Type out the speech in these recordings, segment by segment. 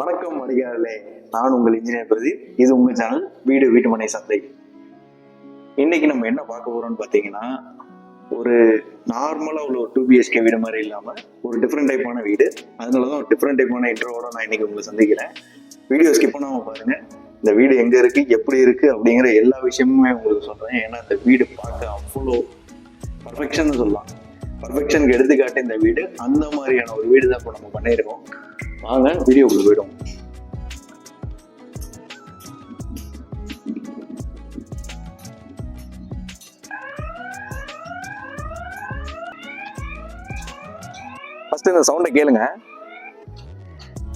வணக்கம் அடிகாரலே நான் உங்கள் இன்ஜினியர் பிரதீப். இது உங்க சேனல் வீடு வீட்டுமனை சந்தை. இன்னைக்கு நம்ம என்ன பார்க்க போறோம்னு பார்த்தீங்கன்னா ஒரு நார்மலாக உள்ள ஒரு டூ பிஹெச்கே வீடு மாதிரி இல்லாமல் ஒரு டிஃப்ரெண்ட் டைப்பான வீடு. அதனால தான் ஒரு டிஃப்ரெண்ட் டைப்பான இன்ட்ரோவோட நான் இன்னைக்கு உங்களை சந்திக்கிறேன். வீடியோ ஸ்கிப் பண்ணாமல் பாருங்க. இந்த வீடு எங்க இருக்கு எப்படி இருக்கு அப்படிங்கிற எல்லா விஷயமுமே உங்களுக்கு சொல்றேன். ஏன்னா இந்த வீடு பார்க்க அவ்வளோ பர்ஃபெக்ஷன் சொல்லலாம். பர்ஃபெக்ஷனுக்கு எடுத்துக்காட்டு இந்த வீடு அந்த மாதிரியான ஒரு வீடு தான் இப்போ நம்ம பண்ணியிருக்கோம். வாங்க வீடியோக்குள்ள போயிடும் ஃபர்ஸ்ட் இந்த சவுண்டை கேளுங்க.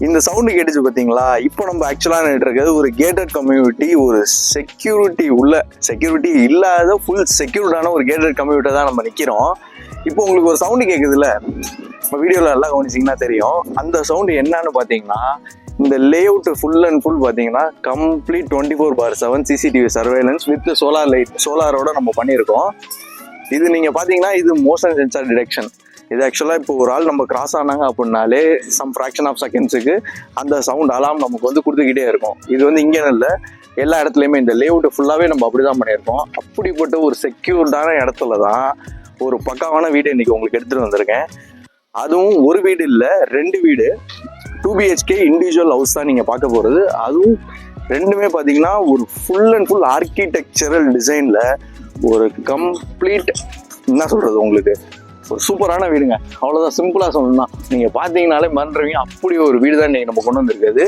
இந்த சவுண்டு கேட்டுச்சு பார்த்தீங்களா இப்போ நம்ம ஆக்சுவலாக இருக்கிறது ஒரு கேட்டட் கம்யூனிட்டி ஒரு செக்யூரிட்டி உள்ள செக்யூரிட்டி இல்லாத ஃபுல் செக்யூர்டான ஒரு கேட்டட் கம்யூனிட்டி தான் நம்ம நிற்கிறோம் இப்போ உங்களுக்கு ஒரு சவுண்டு கேட்குதுல்ல இப்போ வீடியோவில் நல்லா கவனிச்சிங்கன்னா தெரியும். அந்த சவுண்டு என்னன்னு பார்த்தீங்கன்னா இந்த layout full and full பார்த்தீங்கன்னா complete twenty four by seven CCTV surveillance with solar light சோலாரோட நம்ம பண்ணியிருக்கோம். இது நீங்கள் பார்த்தீங்கன்னா இது மோஷன் சென்சார் டிடெக்ஷன் இது ஆக்சுவலாக இப்போ ஒரு ஆள் நம்ம கிராஸ் ஆனாங்க அப்படின்னாலே சம் ஃப்ராக்ஷன் ஆஃப் செகண்ட்ஸுக்கு அந்த சவுண்ட் அலாம் நமக்கு வந்து கொடுத்துக்கிட்டே இருக்கும். இது வந்து இங்கே இல்லை. எல்லா இடத்துலையுமே இந்த லேவுட்டு ஃபுல்லாகவே நம்ம அப்படி தான் பண்ணியிருக்கோம். அப்படிப்பட்ட ஒரு செக்யூர்டான இடத்துல தான் ஒரு பக்காவான வீடு இன்றைக்கி உங்களுக்கு எடுத்துகிட்டு வந்திருக்கேன். அதுவும் ஒரு வீடு இல்லை ரெண்டு வீடு. டூ பிஹெச்கே இண்டிவிஜுவல் ஹவுஸ் தான் நீங்கள் பார்க்க போகிறது அதுவும் ரெண்டுமே பார்த்தீங்கன்னா ஒரு ஃபுல் அண்ட் ஃபுல் ஆர்கிடெக்சரல் டிசைனில் ஒரு கம்ப்ளீட் என்ன சொல்கிறது உங்களுக்கு? சூப்பரான வீடுங்க. அவ்வளோதான் சிம்பிளாக சொல்லணும் நீங்கள் பார்த்தீங்கனாலே மறந்துடுவீங்க அப்படி ஒரு வீடு தான் நீங்கள் நம்ம கொண்டு வந்திருக்குது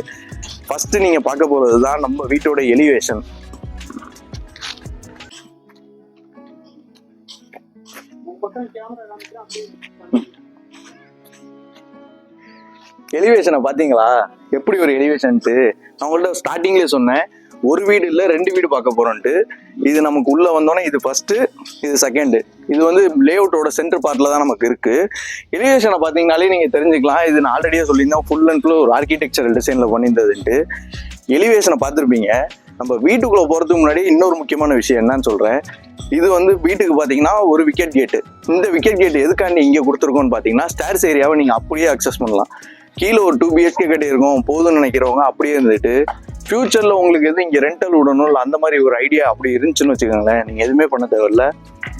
ஃபஸ்ட்டு நீங்கள் பார்க்க போகிறது தான் நம்ம வீட்டோட எலிவேஷன் எலிவேஷனை பார்த்தீங்களா எப்படி ஒரு எலிவேஷன்ட்டு நான் உங்கள்கிட்ட ஸ்டார்டிங்லேயே சொன்னேன். ஒரு வீடு இல்லை ரெண்டு வீடு பார்க்க போகிறோன்ட்டு இது நமக்கு உள்ளே வந்தோன்னே இது ஃபஸ்ட்டு இது செகண்டு இது வந்து லேஅவுட்டோட சென்டர் பார்ட்டில் தான் நமக்கு இருக்குது எலிவேஷனை பார்த்தீங்கனாலே நீங்கள் தெரிஞ்சுக்கலாம். இது நான் ஆல்ரெடியே சொல்லியிருந்தேன். ஃபுல் அண்ட் ஃபுல் ஒரு ஆர்கிடெக்சரல் டிசைனில் பண்ணியிருந்ததுன்ட்டு. எலிவேஷனை பார்த்துருப்பீங்க. நம்ம வீட்டுக்குள்ளே போகிறதுக்கு முன்னாடி இன்னொரு முக்கியமான விஷயம் என்னன்னு சொல்கிறேன் இது வந்து வீட்டுக்கு பார்த்தீங்கன்னா ஒரு விக்கெட் கேட்டு இந்த விக்கெட் கேட் எதுக்காண்டி இங்கே கொடுத்துருக்கோன்னு பார்த்தீங்கன்னா ஸ்டேர்ஸ் ஏரியாவை நீங்கள் அப்படியே அக்சஸ் பண்ணலாம். கீழே ஒரு டூ பிஹெச்கே கட்டியிருக்கோம் போதும்னு நினைக்கிறவங்க அப்படியே இருந்துட்டு ஃப்யூச்சரில் உங்களுக்கு எது இங்கே ரெண்டல் விடணும் இல்லை அந்த மாதிரி ஒரு ஐடியா அப்படி இருந்துச்சுன்னு வச்சுக்கோங்களேன் நீங்கள் எதுவுமே பண்ண தேவையில்ல.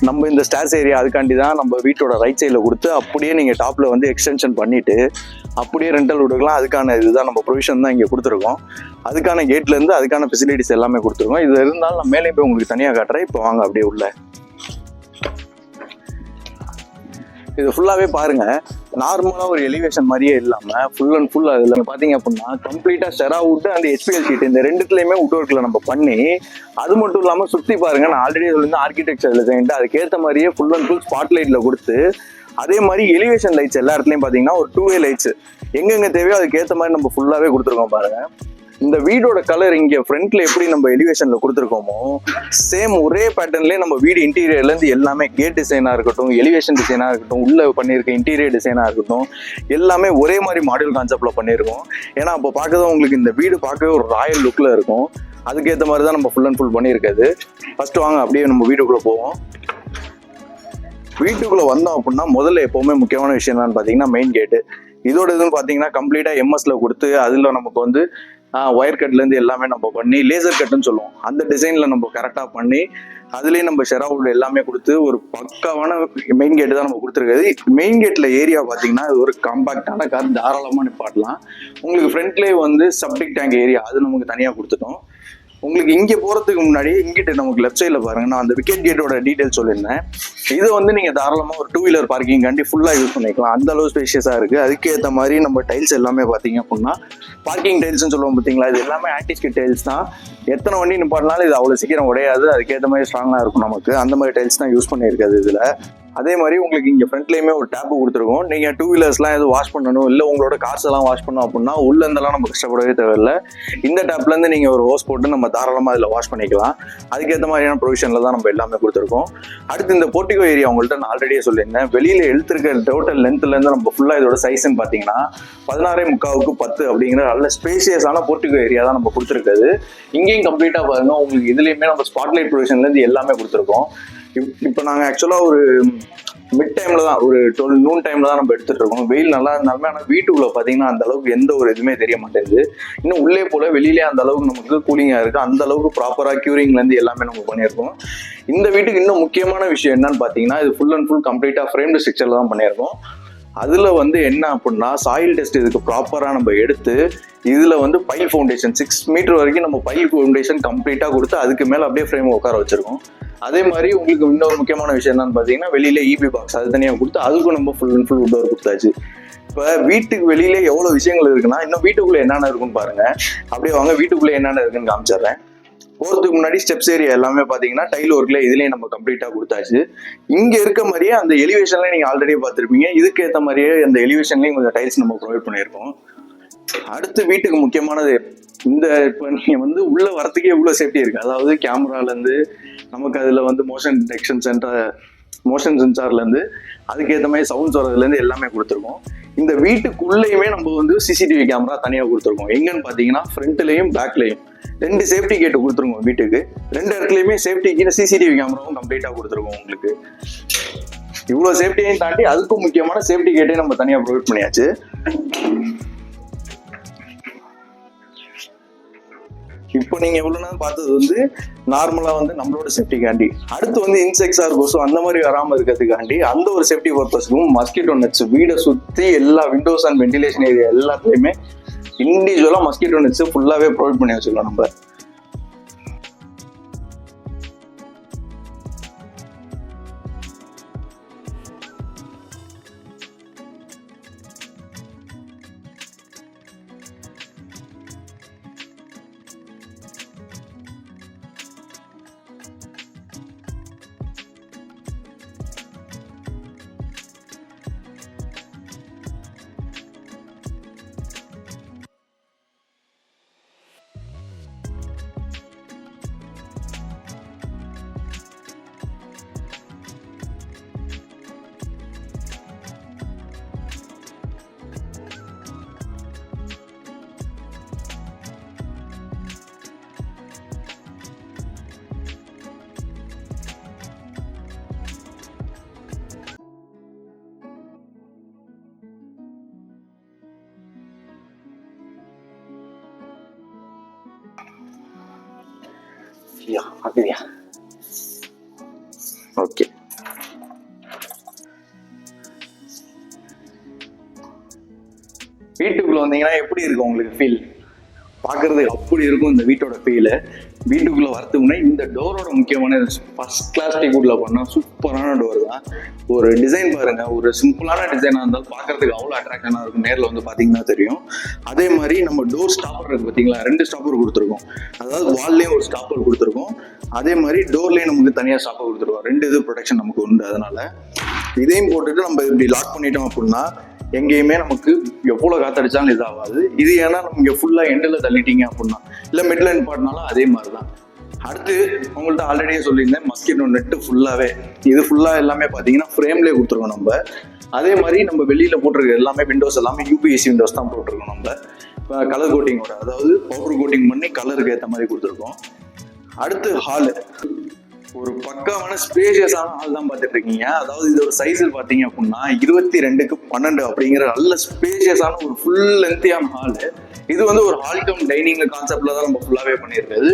நம்ம இந்த ஸ்டார்ஸ் ஏரியா அதுக்காண்டி தான் நம்ம வீட்டோட ரைட் சைடில் கொடுத்து அப்படியே நீங்கள் டாப்பில் வந்து எக்ஸ்டென்ஷன் பண்ணிவிட்டு அப்படியே ரெண்டல் விடுக்கலாம். அதுக்கான இதுதான் நம்ம ப்ரொவிஷன் தான் இங்கே கொடுத்துருக்கோம். அதுக்கான கேட்லேருந்து அதுக்கான ஃபெசிலிட்டிஸ் எல்லாமே கொடுத்துருக்கோம். இது இருந்தாலும் நான் மேலே போய் உங்களுக்கு தனியாக காட்டுறேன். இப்போ வாங்க அப்படியே உள்ள. இது ஃபுல்லாகவே பாருங்க. நார்மலாக ஒரு எலிவேஷன் மாதிரியே இல்லாமல் ஃபுல் அண்ட் ஃபுல் அதில் பார்த்தீங்க அப்படின்னா கம்ப்ளீட்டாக செரா வுட் அந்த ஹெச்பிஎல் ஷீட் இந்த ரெண்டுத்துலையுமே வுட் ஒர்க்கில் நம்ம பண்ணி அது மட்டும் இல்லாமல் சுற்றி பாருங்க நான் ஆல்ரெடி சொல்லியிருந்தேன் ஆர்கிடெக்சர் டிசைன்ட்டு அதுக்கேற்ற மாதிரியே ஃபுல் அண்ட் ஃபுல் ஸ்பாட் லைட்டில் கொடுத்து அதே மாதிரி எலிவேஷன் லைட்ஸ் எல்லா இடத்துலையும் பார்த்தீங்கன்னா ஒரு டூ வே லைட்ஸ் எங்கெங்கே தேவையோ அதுக்கேற்ற மாதிரி நம்ம ஃபுல்லாகவே கொடுத்துருக்கோம் பாருங்க. இந்த வீடோட கலர் இங்க ஃப்ரண்ட்ல எப்படி நம்ம எலிவேஷன்ல கொடுத்துருக்கோமோ சேம் ஒரே பேட்டர்ன்லயே நம்ம வீடு இன்டீரியர்ல இருந்து எல்லாமே கேட் டிசைனா இருக்கட்டும் எலிவேஷன் டிசைனா இருக்கட்டும் உள்ள பண்ணியிருக்க இன்டீரியர் டிசைனா இருக்கட்டும் எல்லாமே ஒரே மாதிரி மாடியூல் கான்செப்ட்ல பண்ணியிருக்கோம். ஏன்னா அப்போ பார்க்கதான் உங்களுக்கு இந்த வீடு பார்க்கவே ஒரு ராயல் லுக்ல இருக்கும். அதுக்கேற்ற மாதிரி தான் நம்ம ஃபுல் அண்ட் ஃபுல் பண்ணியிருக்காது ஃபர்ஸ்ட் வாங்க அப்படியே நம்ம வீட்டுக்குள்ள போவோம். வீட்டுக்குள்ள வந்தோம் அப்படின்னா முதல்ல எப்பவுமே முக்கியமான விஷயம் என்னன்னு பார்த்தீங்கன்னா மெயின் கேட்டு இதோட இதுன்னு பார்த்தீங்கன்னா கம்ப்ளீட்டா எம்எஸ்ல கொடுத்து அதுல நமக்கு வந்து ஒயர் கட்லேருந்து எல்லாமே நம்ம பண்ணி லேசர் கட்டுன்னு சொல்லுவோம். அந்த டிசைனில் நம்ம கரெக்டாக பண்ணி அதுலேயும் நம்ம ஷெராவுட் எல்லாமே கொடுத்து ஒரு பக்காவான மெயின் கேட்டு தான் நம்ம கொடுத்துருக்காது மெயின் கேட்டில் ஏரியா பார்த்தீங்கன்னா இது ஒரு காம்பாக்டான கார் தாராளமாக நிப்பாட்டலாம். உங்களுக்கு ஃப்ரண்ட்லேயே வந்து சப்டிக் டேங்க் ஏரியா அது நமக்கு தனியாக கொடுத்துட்டோம். உங்களுக்கு இங்கே போகிறதுக்கு முன்னாடி இங்கிட்ட நமக்கு லெஃப்ட் சைடில் பாருங்க. நான் அந்த விக்கெட் கேட்டோட டீட்டெயில் சொல்லியிருந்தேன். இது வந்து நீங்கள் தாராளமாக ஒரு டூ வீலர் பார்க்கிங் கண்டி ஃபுல்லாக யூஸ் பண்ணிக்கலாம். அந்த அளவு ஸ்பேஷியஸாக இருக்குது அதுக்கேற்ற மாதிரி நம்ம டைல்ஸ் எல்லாமே பார்த்தீங்க அப்படின்னா பார்க்கிங் டைல்ஸ்னு சொல்லுவோம் பார்த்தீங்களா இது எல்லாமே ஆன்டிஸ்கிட் டைல்ஸ் தான். எத்தனை வண்டி நிப்பாட்டினாலும் இது அவ்வளோ சீக்கிரம் உடையாது. அதுக்கேற்ற மாதிரி ஸ்ட்ராங்காக இருக்கும் நமக்கு. அந்த மாதிரி டைல்ஸ் தான் யூஸ் பண்ணியிருக்காது இதில். அதே மாதிரி உங்களுக்கு இங்கே ஃப்ரண்ட்லேயுமே ஒரு டேப் கொடுத்துருக்கோம். நீங்கள் டூ வீலர்ஸ்லாம் எதுவும் வாஷ் பண்ணணும் இல்லை உங்களோட கார்ஸ் எல்லாம் வாஷ் பண்ணணும் அப்படின்னா உள்ள இருந்தெல்லாம் நம்ம கஷ்டப்படவே தேவையில்லை. இந்த டேப்லேருந்து நீங்கள் ஒரு ஹோஸ் போட்டு நம்ம தாராளமாக அதில் வாஷ் பண்ணிக்கலாம். அதுக்கேற்ற மாதிரியான ப்ரொவிஷனில் தான் நம்ம எல்லாமே கொடுத்துருக்கோம். அடுத்து இந்த போர்ட்டிகோ ஏரியா உங்கள்கிட்ட நான் ஆல்ரெடியே சொல்லியிருந்தேன். வெளியில் எழுத்துருக்க டோட்டல் லென்த்லேருந்து நம்ம ஃபுல்லாக இதோட சைஸ்ன்னு பார்த்தீங்கன்னா பதினாறே முக்காவுக்கு பத்து அப்படிங்கிற நல்ல ஸ்பேசியஸான போர்ட்டிகோ ஏரியா தான் நம்ம கொடுத்துருக்குது இங்கேயும் கம்ப்ளீட்டாக பாருங்க. உங்களுக்கு இதுலேயுமே நம்ம ஸ்பாட்லைட் ப்ரொவிஷன்லேருந்து எல்லாமே கொடுத்துருக்கோம். இப்போ நாங்கள் ஆக்சுவலாக ஒரு மிட் டைம்ல தான் ஒரு டுவெல் நூன் டைம்ல தான் நம்ம எடுத்துட்டு இருக்கோம். வெயில் நல்லா இருந்தாலுமே ஆனால் வீட்டுக்குள்ள பார்த்தீங்கன்னா அந்த அளவுக்கு எந்த ஒரு இதுவுமே தெரிய மாட்டேங்குது. இன்னும் உள்ளே போல வெளியிலே அந்த அளவுக்கு நமக்கு கூலிங்காக இருக்குது அந்த அளவுக்கு ப்ராப்பராக க்யூரிங்லேருந்து எல்லாமே நம்ம பண்ணியிருக்கோம். இந்த வீட்டுக்கு இன்னும் முக்கியமான விஷயம் என்னன்னு பார்த்தீங்கன்னா இது ஃபுல் அண்ட் ஃபுல் கம்ப்ளீட்டாக ஃப்ரேம்டு ஸ்ட்ரக்சர்ல தான் பண்ணியிருக்கோம். அதுல வந்து என்ன அப்படின்னா சாயில் டெஸ்ட் இதுக்கு ப்ராப்பரா நம்ம எடுத்து இதுல வந்து பைல் ஃபவுண்டேஷன் சிக்ஸ் மீட்டர் வரைக்கும் நம்ம பைல் ஃபவுண்டேஷன் கம்ப்ளீட்டா கொடுத்து அதுக்கு மேல அப்படியே ஃப்ரேம் உட்கார வச்சிருக்கோம். அதே மாதிரி உங்களுக்கு இன்னொரு முக்கியமான விஷயம் என்னன்னு பார்த்தீங்கன்னா வெளியில இபி பாக்ஸ் அது தனியாக கொடுத்து அதுக்கும் நம்ம ஃபுல் அண்ட் ஃபுல் டோர் கொடுத்தாச்சு. இப்போ வீட்டுக்கு வெளியில எவ்வளோ விஷயங்கள் இருக்குன்னா இன்னும் வீட்டுக்குள்ளே என்னென்ன இருக்குன்னு பாருங்க. அப்படியே வாங்க வீட்டுக்குள்ளே என்னென்ன இருக்குன்னு காமிச்சிடுறேன். போகிறதுக்கு முன்னாடி ஸ்டெப்ஸ் ஏரியா எல்லாமே பார்த்தீங்கன்னா டைல் ஒர்க்கில் இதுலேயே நம்ம கம்ப்ளீட்டாக கொடுத்தாச்சு. இங்கே இருக்க மாதிரியே அந்த எலிவேஷன்ல நீங்கள் ஆல்ரெடி பார்த்துருப்பீங்க. இதுக்கேற்ற மாதிரியே அந்த எலிவேஷன்லேயும் கொஞ்சம் டைல்ஸ் நம்ம ப்ரொவைட் பண்ணியிருக்கோம். அடுத்து வீட்டுக்கு முக்கியமானது இந்த இப்போ நீங்கள் வந்து உள்ளே வரத்துக்கே இவ்வளோ சேஃப்டி இருக்குது அதாவது கேமராலேருந்து நமக்கு அதில் வந்து மோஷன் டிடெக்ஷன் சென்டர் மோஷன் சென்சார்லேருந்து அதுக்கேற்ற மாதிரி சவுண்ட்ஸ் வரதுலேருந்து எல்லாமே கொடுத்துருக்கோம். இந்த வீட்டுக்குள்ளேயுமே நம்ம வந்து சிசிடிவி கேமரா தனியாக கொடுத்துருக்கோம். எங்கன்னு பார்த்தீங்கன்னா ஃப்ரண்ட்லேயும் பேக்லேயும் ரெண்டு சேஃப்டி கேட்டு கொடுத்துருக்கோம் வீட்டுக்கு. ரெண்டு இடத்துலையுமே சேஃப்டிக்கு சிசிடிவி கேமராவும் கம்ப்ளீட்டாக கொடுத்துருக்கோம் உங்களுக்கு. இவ்வளோ சேஃப்டியையும் தாண்டி அதுக்கும் முக்கியமான சேஃப்டி கேட்டே நம்ம தனியாக ப்ரொவைட் பண்ணியாச்சு. இப்போ நீங்க எவ்வளவு நாள் பார்த்தது வந்து நார்மலா வந்து நம்மளோட சேஃப்டிக்காண்டி அடுத்து வந்து இன்செக்ட்ஸா இருக்கும் அந்த மாதிரி வராம இருக்கிறதுக்காண்டி அந்த ஒரு சேஃப்டி பர்பஸ்க்கும் மஸ்கிட்டோ நெட்ஸ் வீடை சுத்தி எல்லா விண்டோஸ் அண்ட் வென்டிலேஷன் ஏரியா எல்லாத்துலயுமே இண்டிவிஜுவலா மஸ்கிட்டோ நெட்ஸ் ஃபுல்லாவே ப்ரொவைட் பண்ணி வச்சிருக்கோம் நம்ம. யா அப்படியா ஓகே. வீட்டுக்குள்ள வந்தீங்கன்னா எப்படி இருக்கும் உங்களுக்கு ஃபீல் பார்க்கறது அப்படி இருக்கும் இந்த வீட்டோட ஃபீல் வீட்டுக்குள்ள வரதுக்கு முன்னாடி இந்த டோரோட முக்கியமான ஃபர்ஸ்ட் கிளாஸ் டிகுட்ல பண்ண சூப்பரான டோர் தான். ஒரு டிசைன் பாருங்க. ஒரு சிம்பிளான டிசைனாக இருந்தாலும் பார்க்கறதுக்கு அவ்வளோ அட்ராக்ஷனாக இருக்கும். நேரில் வந்து பார்த்தீங்கன்னா தெரியும். அதே மாதிரி நம்ம டோர் ஸ்டாப்பர் இருக்கு பார்த்தீங்களா ரெண்டு ஸ்டாப்பர் கொடுத்துருக்கோம். அதாவது வால்லையும் ஒரு ஸ்டாப்பர் கொடுத்துருக்கோம். அதே மாதிரி டோர்லேயும் நமக்கு தனியாக ஸ்டாப்பர் கொடுத்துருக்கோம். ரெண்டு இது ப்ரொடெக்ஷன் நமக்கு உண்டு அதனால. இதையும் போட்டுட்டு நம்ம இப்படி லாக் பண்ணிட்டோம் அப்படின்னா எங்கேயுமே நமக்கு எவ்வளோ காத்தடிச்சாலும் இதாகாது. இது ஏன்னா நம்ம இங்கே ஃபுல்லாக எண்டில் தள்ளிட்டீங்க அப்படின்னா இல்லை மிட்ல நிப்பாட்டினாலும் அதே மாதிரி தான் அடுத்து உங்கள்ட்ட ஆல்ரெடியே சொல்லியிருந்தேன் மஸ்கிட்டோ நெட்டு ஃபுல்லாகவே இது ஃபுல்லாக எல்லாமே பார்த்தீங்கன்னா ஃப்ரேம்லேயே கொடுத்துருக்கோம் நம்ம. அதே மாதிரி நம்ம வெளியில் போட்டிருக்க எல்லாமே விண்டோஸ் எல்லாமே யூபிஎஸ்சி விண்டோஸ் தான் போட்டிருக்கோம் நம்ம. கலர் கோட்டிங்கோட அதாவது பவுடர் கோட்டிங் பண்ணி கலருக்கு ஏற்ற மாதிரி கொடுத்துருக்கோம். அடுத்து ஹாலு ஒரு பக்காவான ஸ்பேஷியஸான ஹால் தான் பார்த்துட்டு இருக்கீங்க. அதாவது இதோட சைஸ் பார்த்தீங்க அப்படின்னா இருபத்தி ரெண்டுக்கு பன்னெண்டு அப்படிங்கிற நல்ல ஸ்பேஷியஸான ஒரு ஃபுல் லென்த்தியான ஹாலு இது வந்து ஒரு ஹால் கம் டைனிங் கான்செப்டில் தான் நம்ம ஃபுல்லாகவே பண்ணியிருக்கிறது.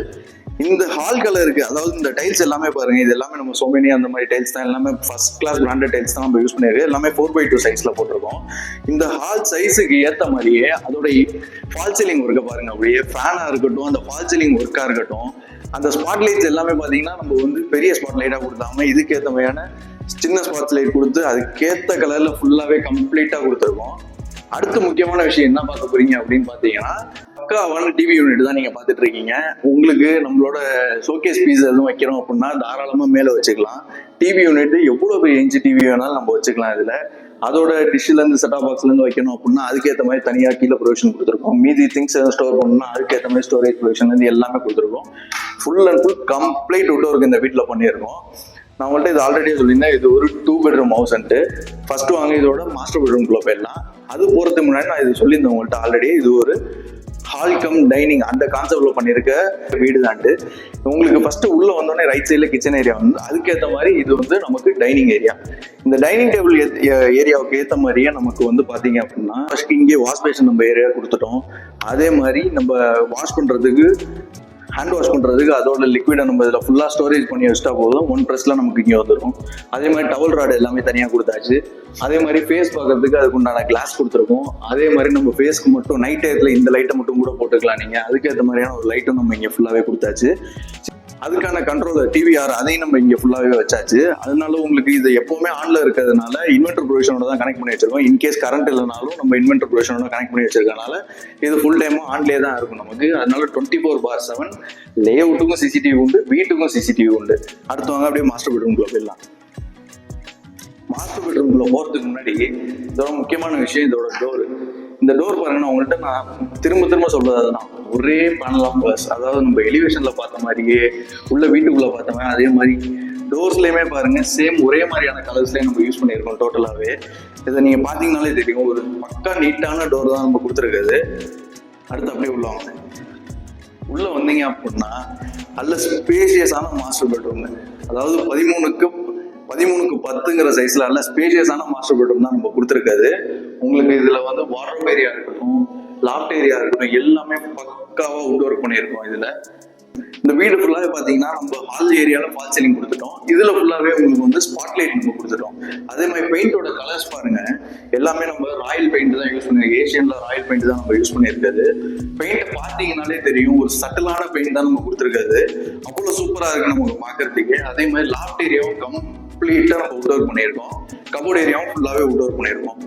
இந்த ஹால் கலருக்கு அதாவது இந்த டைல்ஸ் எல்லாமே பாருங்க. இது எல்லாமே நம்ம சோமேனி அந்த மாதிரி டைல்ஸ் தான். எல்லாமே ஃபர்ஸ்ட் கிளாஸ் பிராண்டட் டைல்ஸ் தான் நம்ம யூஸ் பண்ணியிருக்கோம் எல்லாமே ஃபோர் பை டூ சைஸ்ல போட்டிருக்கோம். இந்த ஹால் சைஸுக்கு ஏற்ற மாதிரியே அதோட ஃபால் சீலிங் ஒர்க்கை பாருங்க. அப்படியே ஃபேனாக இருக்கட்டும் அந்த ஃபால் சீலிங் ஒர்க்காக இருக்கட்டும் அந்த ஸ்பாட் லைட்ஸ் எல்லாமே பாத்தீங்கன்னா நம்ம வந்து பெரிய ஸ்பாட் லைட்டாக கொடுத்தாம இதுக்கேற்ற மாதிரியான சின்ன ஸ்பாட் லைட் கொடுத்து அதுக்கேற்ற கலர்ல ஃபுல்லாவே கம்ப்ளீட்டா கொடுத்துருக்கோம். அடுத்த முக்கியமான விஷயம் என்ன பார்க்க போறீங்க அப்படின்னு பார்த்தீங்கன்னா பக்காவான டிவி யூனிட் தான் நீங்க பாத்துட்டு இருக்கீங்க உங்களுக்கு நம்மளோட ஷோகேஸ் பீஸ் எதுவும் வைக்கிறோம் அப்படின்னா தாராளமா மேலே வச்சுக்கலாம். டிவி யூனிட் எவ்வளவு பெரிய இன்ச்சு டிவி வேணாலும் நம்ம வச்சுக்கலாம் இதுல. அதோட டிஷ்ல இருந்து செட்டா பாக்ஸ்ல இருந்து வைக்கணும் அப்படின்னா அதுக்கேற்ற மாதிரி தனியா கீழே ப்ரொவிஷன் கொடுத்துருக்கோம். மீதி திங்ஸ் எதுவும் ஸ்டோர் பண்ணணும்னா அதுக்கேற்ற மாதிரி ஸ்டோரேஜ் ப்ரொவிஷன் இருந்து எல்லாமே கொடுத்துருக்கோம். ஃபுல் அண்ட் ஃபுல் கம்ப்ளீட் விட்டு ஒர்க் இந்த வீட்டில் பண்ணியிருக்கோம். நான் உங்கள்கிட்ட இது ஆல்ரெடி சொல்லியிருந்தேன். இது ஒரு டூ பெட்ரூம் ஹவுஸ்ன்ட்டு ஃபர்ஸ்ட் வாங்க இதோட மாஸ்டர் பெட்ரூம்குள்ள போயிடலாம். அது போகிறதுக்கு முன்னாடி நான் இது சொல்லியிருந்தேன் உங்கள்கிட்ட ஆல்ரெடி இது ஒரு ஹால் கம் டைனிங் அந்த கான்செப்ட்ல பண்ணியிருக்க வீடு தாண்டு உங்களுக்கு ஃபர்ஸ்ட் உள்ள வந்தோடனே ரைட் சைடில் கிச்சன் ஏரியா வந்து அதுக்கேற்ற மாதிரி இது வந்து நமக்கு டைனிங் ஏரியா இந்த டைனிங் டேபிள் ஏரியாவுக்கு ஏற்ற மாதிரியே நமக்கு வந்து பார்த்தீங்க அப்படின்னா ஃபர்ஸ்ட் இங்கே வாஷ் பேஷன் நம்ம ஏரியா கொடுத்துட்டோம். அதே மாதிரி நம்ம வாஷ் பண்ணுறதுக்கு ஹேண்ட் வாஷ் பண்ணுறதுக்கு அதோட லிக்விடை நம்ம இதில் ஃபுல்லாக ஸ்டோரேஜ் பண்ணி வச்சுட்டா போதும். ஒன் ப்ரெஸ்ல நமக்கு இங்கே வந்துடும் அதே மாதிரி டவல் ராடு எல்லாமே தனியாக கொடுத்தாச்சு. அதே மாதிரி ஃபேஸ் பார்க்கறதுக்கு அதுக்கு உண்டான கிளாஸ் கொடுத்துருக்கோம். அதே மாதிரி நம்ம ஃபேஸ்க்கு மட்டும் நைட் டயத்தில் இந்த லைட்டை மட்டும் கூட போட்டுக்கலாம் நீங்கள் அதுக்கேற்ற மாதிரியான ஒரு லைட்டும் நம்ம இங்கே ஃபுல்லாகவே கொடுத்தாச்சு. அதுக்கான கண்ட்ரோல் டிவிஆர் அதையும் நம்ம இங்கே ஃபுல்லாகவே வச்சாச்சு. அதனால உங்களுக்கு இது எப்பவுமே ஆன்ல இருக்கிறதுனால இன்வெர்டர் ப்ரொவிஷனோட தான் கனெக்ட் பண்ணி வச்சிருக்கோம். இன்கேஸ் கரண்ட் இல்லைனாலும் நம்ம இன்வெர்டர் ப்ரொவிஷனோட கனெக்ட் பண்ணி வச்சிருக்கனால இது ஃபுல் டைமும் ஆன்லேயே தான் இருக்கும் நமக்கு. அதனால டுவெண்ட்டி ஃபோர் பார் செவன் லே அவுட்டுக்கும் சிசிடிவி உண்டு வீட்டுக்கும் சிசிடிவி உண்டு. அடுத்தவங்க அப்படியே மாஸ்டர் பெட்ரூம்குள்ள போயிடலாம். மாஸ்டர் பெட்ரூம்குள்ள போறதுக்கு முன்னாடி இதோட முக்கியமான விஷயம் இதோட டோர் இந்த டோர் பாருங்கன்னா உங்கள்கிட்ட நான் திரும்ப திரும்ப சொல்றது அதுதான். ஒரே பேனலாம் பிளஸ் அதாவது நம்ம எலிவேஷன்ல பார்த்த மாதிரியே உள்ள வீட்டுக்குள்ள பார்த்த மாதிரி அதே மாதிரி டோர்ஸ்லயுமே பாருங்க சேம் ஒரே மாதிரியான கலர்ஸ்லயே நம்ம யூஸ் பண்ணியிருக்கோம் டோட்டலாகவே இதை நீங்க பாத்தீங்கன்னாலே தெரியும். ஒரு பக்கா நீட்டான டோர் தான் நம்ம கொடுத்துருக்குது. அடுத்து அப்படியே உள்ள வாங்க. உள்ள வந்தீங்க அப்படின்னா நல்ல ஸ்பேசியஸான மாஸ்டர் பெட்ரூம் அதாவது பதிமூணுக்கு பதிமூணுக்கு பத்துங்கிற சைஸ்ல நல்ல ஸ்பேசியஸான மாஸ்டர் பெட்ரூம் தான் நம்ம கொடுத்துருக்காது உங்களுக்கு இதுல வந்து வாட்டர் ஏரியா இருக்கட்டும் லாஃப்ட் ஏரியா இருக்கட்டும் எல்லாமே பக்காவா உட் ஒர்க் பண்ணியிருக்கோம் இதுல. இந்த வீடு ஃபுல்லாவே பாத்தீங்கன்னா நம்ம ஹால் ஏரியால ஃபால் சீலிங் கொடுத்துட்டோம். இதுல ஃபுல்லாவே உங்களுக்கு வந்து ஸ்பாட்லைட் நம்ம கொடுத்துட்டோம். அதே மாதிரி பெயிண்டோட கலர்ஸ் பாருங்க. எல்லாமே நம்ம ராயல் பெயிண்ட் தான் யூஸ் பண்ணி ஏஷியனில் ராயல் பெயிண்ட் தான் நம்ம யூஸ் பண்ணியிருக்காது பெயிண்ட் பார்த்தீங்கன்னாலே தெரியும். ஒரு சட்டிலான பெயிண்ட் தான் நம்ம கொடுத்துருக்காது அவ்வளோ சூப்பரா இருக்கு நமக்கு பார்க்கறதுக்கு. அதே மாதிரி லாஃப்ட் ஏரியாவும் கம் கம்ப்ளீட்டாக நம்ம அவுட் ஒர்க் பண்ணியிருக்கோம் கபோர்ட் ஏரியாவும் ஃபுல்லாகவே அவுட் ஒர்க் பண்ணியிருக்கோம்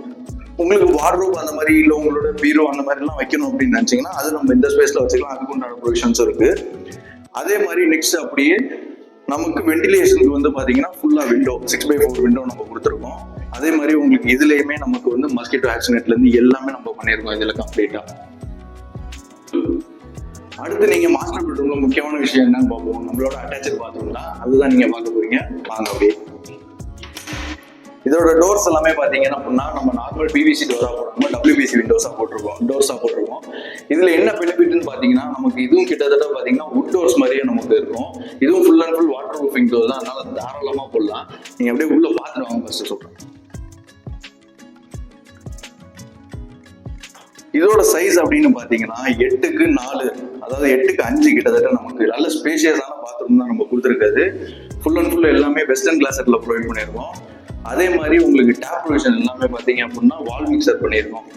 உங்களுக்கு வார்ட்ரோப் அந்த மாதிரி இல்லை உங்களோட பீரோ அந்த மாதிரிலாம் வைக்கணும் அப்படின்னு நினச்சிங்கன்னா அது நம்ம இந்த ஸ்பேஸில் வச்சுக்கலாம். அதுக்கு உண்டான ப்ரொவிஷன்ஸ் இருக்குது அதே மாதிரி நெக்ஸ்ட் அப்படியே நமக்கு வெண்டிலேஷனுக்கு வந்து பார்த்தீங்கன்னா ஃபுல்லாக window six by four window நம்ம கொடுத்துருக்கோம். அதே மாதிரி உங்களுக்கு இதுலேயுமே நமக்கு வந்து மஸ்கிட்டோ ஆக்சிடென்ட்லேருந்து எல்லாமே நம்ம பண்ணியிருக்கோம் இதில் கம்ப்ளீட்டாக அடுத்து நீங்க மாஸ்டர் பெட்ரூம்ல முக்கியமான விஷயம் என்னன்னு பார்ப்போம். நம்மளோட அட்டாச்சட் பாத்ரூம் தான். அதுதான் நீங்க பார்க்க போறீங்க. வாங்க அப்படியே. இதோட டோர்ஸ் எல்லாமே பார்த்தீங்கன்னா அப்படின்னா நம்ம நார்மல் பிவிசி டோரா போடாமல் டபிள்யூபிசி விண்டோஸாக போட்டிருக்கோம். டோர்ஸாக போட்டிருக்கோம். இதில் என்ன பெனிஃபிட்னு பார்த்தீங்கன்னா நமக்கு இதுவும் கிட்டத்தட்ட பார்த்தீங்கன்னா உட் டோர்ஸ் மாதிரியே நமக்கு இருக்கும். இதுவும் full and full water proofing door தான். அதனால தாராளமாக போடலாம். நீங்கள் அப்படியே உள்ளே பார்த்துட்டு வாங்க ஃபஸ்ட்டு சொல்கிறேன் இதோட சைஸ் அப்படின்னு பார்த்தீங்கன்னா எட்டுக்கு நாலு அதாவது எட்டுக்கு அஞ்சு கிட்டத்தட்ட நமக்கு நல்ல ஸ்பேஷியஸான பாத்ரூம் தான் நம்ம கொடுத்துருக்காது. ஃபுல் அண்ட் ஃபுல் எல்லாமே வெஸ்டர்ன் கிளாசட்ல ப்ரொவைட் பண்ணியிருக்கோம் அதே மாதிரி உங்களுக்கு டேப் ப்ரொவிஷன் எல்லாமே பார்த்தீங்க அப்படின்னா வால் மிக்சர் பண்ணியிருக்கோம்.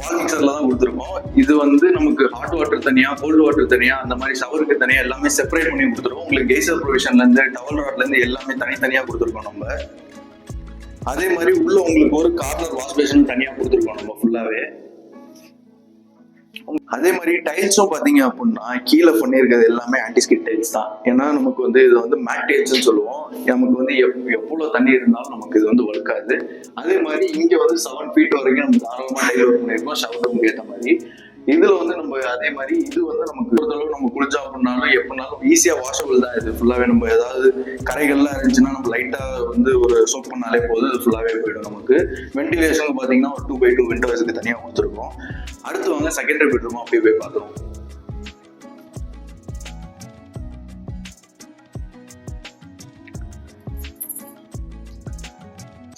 வால் மிக்சர்ல தான் கொடுத்துருக்கோம். இது வந்து நமக்கு ஹாட் வாட்டர் தனியா கோல்டு வாட்டர் தனியா அந்த மாதிரி ஷவருக்கு தனியா எல்லாமே செப்பரேட் பண்ணி கொடுத்துருக்கோம். உங்களுக்கு கேசர் ப்ரொவிஷன்ல இருந்து டவல் ராட்ல இருந்து எல்லாமே தனித்தனியா கொடுத்துருக்கோம் நம்ம. அதே மாதிரி உள்ள உங்களுக்கு ஒரு கார்னர் வாஷ் பேஷன் தனியா கொடுத்துருக்கோம் நம்ம ஃபுல்லாவே அதே மாதிரி டைல்ஸும் பார்த்தீங்க அப்படின்னா கீழே பண்ணியிருக்கிறது எல்லாமே ஆன்டிஸ்கிட் டைல்ஸ் தான். ஏன்னா நமக்கு வந்து இது வந்து மேட் டைல்ஸ்னு சொல்லுவோம். நமக்கு வந்து எப்- எவ்வளவு தண்ணி இருந்தாலும் நமக்கு இது வந்து வழுக்காது. அதே மாதிரி இங்க வந்து செவன் ஃபீட் வரைக்கும் நம்ம தாராளமா டைல் ஒர்க் பண்ணியிருக்கோம் ஷவர் ரூம் ஏற்ற மாதிரி. இதுல வந்து நம்ம அதே மாதிரி இது வந்து நமக்கு பொறுத்தளவு நம்ம குளிச்சா அப்படின்னாலும் எப்படினாலும் ஈஸியா வாஷபிள் தான். இது ஃபுல்லாவே நம்ம ஏதாவது கரைகள்லாம் இருந்துச்சுன்னா நம்ம லைட்டா வந்து ஒரு சோப் பண்ணாலே போதும். இது ஃபுல்லாவே போயிடும் நமக்கு. வென்டிலேஷன் பாத்தீங்கன்னா ஒரு டூ பை டூ விண்டோஸ்க்கு தனியா கொடுத்துருக்கோம். அடுத்து வாங்க செகண்டரி பெட்ரூம் அப்படியே போய் பார்த்தோம்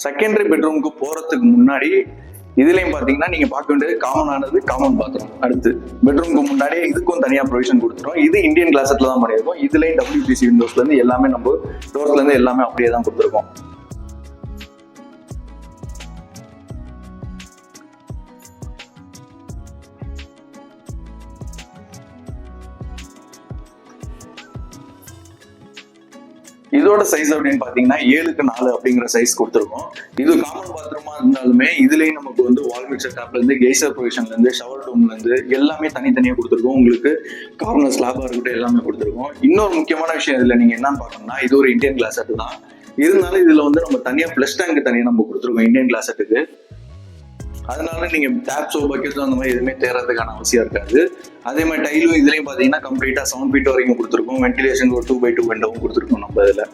செகண்டரி பெட்ரூமுக்கு போறதுக்கு முன்னாடி இதுலயும் பாத்தீங்கன்னா நீங்க பார்க்க வேண்டியது காமன் ஆனது காமன் பாத்ரூம் அடுத்து பெட்ரூம்க்கு முன்னாடியே இதுக்கும் தனியா ப்ரொவிஷன் கொடுத்துரும் இது இந்தியன் கிளாசட்ல தான் பண்ணியிருக்கோம். இதுலயும் டபிள்யூபிசி விண்டோஸ்ல இருந்து எல்லாமே நம்ம டோர்ஸ்ல இருந்து எல்லாமே அப்படியே தான் கொடுத்துருக்கோம். இதோட சைஸ் அப்படின்னு பாத்தீங்கன்னா ஏழுக்கு நாலு அப்படிங்கிற சைஸ் கொடுத்துருக்கோம். இது காமன் பாத்ரூமா இருந்தாலுமே இதுலயும் நமக்கு வந்து வால் மிக்சர் டாப்ல இருந்து கேசர் ப்ரொவிஷன்ல இருந்து ஷவர் ரூம்ல இருந்து எல்லாமே தனித்தனியா கொடுத்துருக்கோம். உங்களுக்கு கார்னர் ஸ்லாபா இருக்கட்டும் எல்லாமே கொடுத்துருக்கோம். இன்னொரு முக்கியமான விஷயம் இதுல நீங்க என்னன்னு பாக்கணும்னா இது ஒரு இந்தியன் கிளாஸ் தான். இருந்தாலும் இதுல வந்து நம்ம தனியா பிளஸ் டேங்க் தனியா நம்ம கொடுத்துருக்கோம் இந்தியன் கிளாஸ் செட்டுக்கு அதனால நீங்க டேப்ஸோ பக்கெட்ஸோ அந்த மாதிரி எதுவுமே தேர்றதுக்கான அவசியம் இருக்காது. அதே மாதிரி டைலும் இதுலயும் பாத்தீங்கன்னா கம்ப்ளீட்டா செவன் ஃபீட் வரைக்கும் கொடுத்துருக்கோம். வென்டிலேஷன் ஒரு டூ பை டூ விண்டோவும் கொடுத்துருக்கோம் நம்ம இதுல.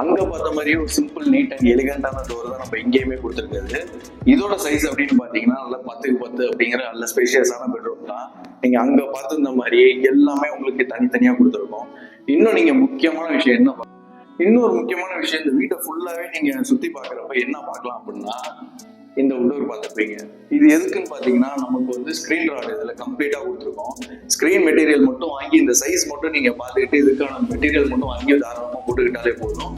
அங்க பார்த்த மாதிரி ஒரு சிம்பிள் நீட் அண்ட் எலிகண்டான டோர் தான் நம்ம எங்கேயுமே கொடுத்துருக்காது இதோட சைஸ் அப்படின்னு பாத்தீங்கன்னா நல்லா பத்துக்கு பத்து அப்படிங்கிற நல்ல ஸ்பெஷியஸான பெட்ரூம் தான். நீங்க அங்க பார்த்துருந்த மாதிரியே எல்லாமே உங்களுக்கு தனித்தனியா கொடுத்துருக்கோம். இன்னும் நீங்க முக்கியமான விஷயம் என்ன இன்னொரு முக்கியமான விஷயம் இந்த வீட்டை ஃபுல்லாவே நீங்க சுத்தி பாக்குறப்ப என்ன பார்க்கலாம் அப்படின்னா இந்த உள்ளூர் பார்த்துருப்பீங்க இது எதுக்குன்னு பார்த்தீங்கன்னா நமக்கு வந்து ஸ்க்ரீன் ராட் இதில் கம்ப்ளீட்டாக கொடுத்துருக்கோம். ஸ்க்ரீன் மெட்டீரியல் மட்டும் வாங்கி இந்த சைஸ் மட்டும் நீங்கள் பார்த்துக்கிட்டு இதுக்கான மெட்டீரியல் மட்டும் வாங்கி தாராளமாக போட்டுக்கிட்டாலே போதும்.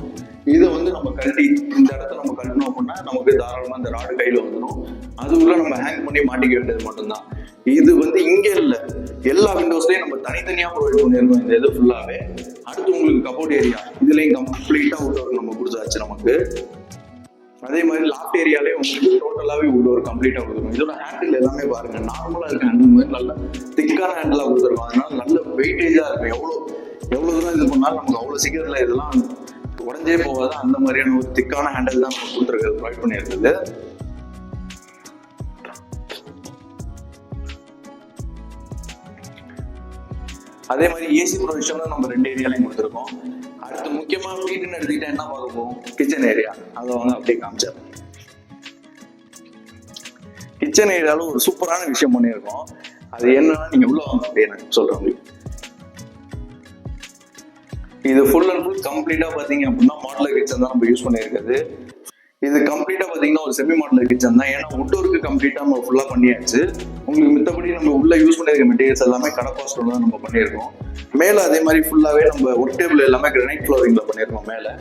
இதை வந்து நம்ம கழட்டி இந்த இடத்துல நம்ம கட்டணும் அப்படின்னா நமக்கு தாராளமாக இந்த ராடு கையில் வந்துடும் அது உள்ள நம்ம ஹேங் பண்ணி மாட்டிக்க வேண்டியது மட்டும்தான். இது வந்து இங்க இல்லை. எல்லா விண்டோஸ்லயும் நம்ம தனித்தனியா ப்ரொவைட் பண்ணிருக்கோம் இந்த இது ஃபுல்லாவே அடுத்து உங்களுக்கு கபோர்ட் ஏரியா இதுலயும் கம்ப்ளீட்டா உள்ள நம்ம கொடுத்தாச்சு நமக்கு. அதே மாதிரி லாஃப்ட் ஏரியாலே உங்களுக்கு டோட்டலாவே உள்ள ஒரு கம்ப்ளீட்டா கொடுத்துருக்கோம் இதோட ஹேண்டில் எல்லாமே பாருங்க. நார்மலா இருக்க ஹேண்டில் மாதிரி நல்ல திக்கான ஹேண்டிலா கொடுத்துருக்கோம். அதனால நல்ல வெயிட்டேஜா இருக்கும். எவ்வளவு எவ்வளவு தூரம் இது பண்ணாலும் நமக்கு அவ்வளவு சீக்கிரத்துல இதெல்லாம் உடஞ்சே போகாது. அந்த மாதிரியான ஒரு திக்கான ஹேண்டில் தான் நம்ம கொடுத்துருக்கிறது ப்ரொவைட் பண்ணியிருக்கிறது. அதே மாதிரி ஏசி ப்ரொவிஷனும் நம்ம ரெண்டு ஏரியாலையும் கொடுத்துருக்கோம். அடுத்து முக்கியமா வீட்டுன்னு எடுத்துக்கிட்டா என்ன பார்க்க போகும் கிச்சன் ஏரியா அதை வாங்க அப்படியே காமிச்சார். கிச்சன் ஏரியாவில் ஒரு சூப்பரான விஷயம் பண்ணியிருக்கோம். அது என்னன்னா நீங்க உள்ள வாங்க அப்படின்னு சொல்றேன் உங்களுக்கு. இது ஃபுல் அண்ட் ஃபுல் கம்ப்ளீட்டா பாத்தீங்க அப்படின்னா மாடலர் கிச்சன் தான் நம்ம யூஸ் பண்ணியிருக்கிறது. இது கம்ப்ளீட்டா பாத்தீங்கன்னா ஒரு செமி மாடலர் கிச்சன் தான். ஏன்னா உட்டோருக்கு கம்ப்ளீட்டா நம்ம ஃபுல்லா பண்ணியாச்சு. உங்களுக்கு மித்தபடி நம்ம உள்ள யூஸ் பண்ணிருக்க மெட்டீரியல்ஸ் எல்லாமே கடப்பா தான் நம்ம பண்ணியிருக்கோம். மேல அதே மாதிரி ஃபுல்லாவே நம்ம ஒர்க் டேபிள் எல்லாமே கிரனைட் ஃப்ளோரிங்ல பண்ணிருக்கோம் மேல.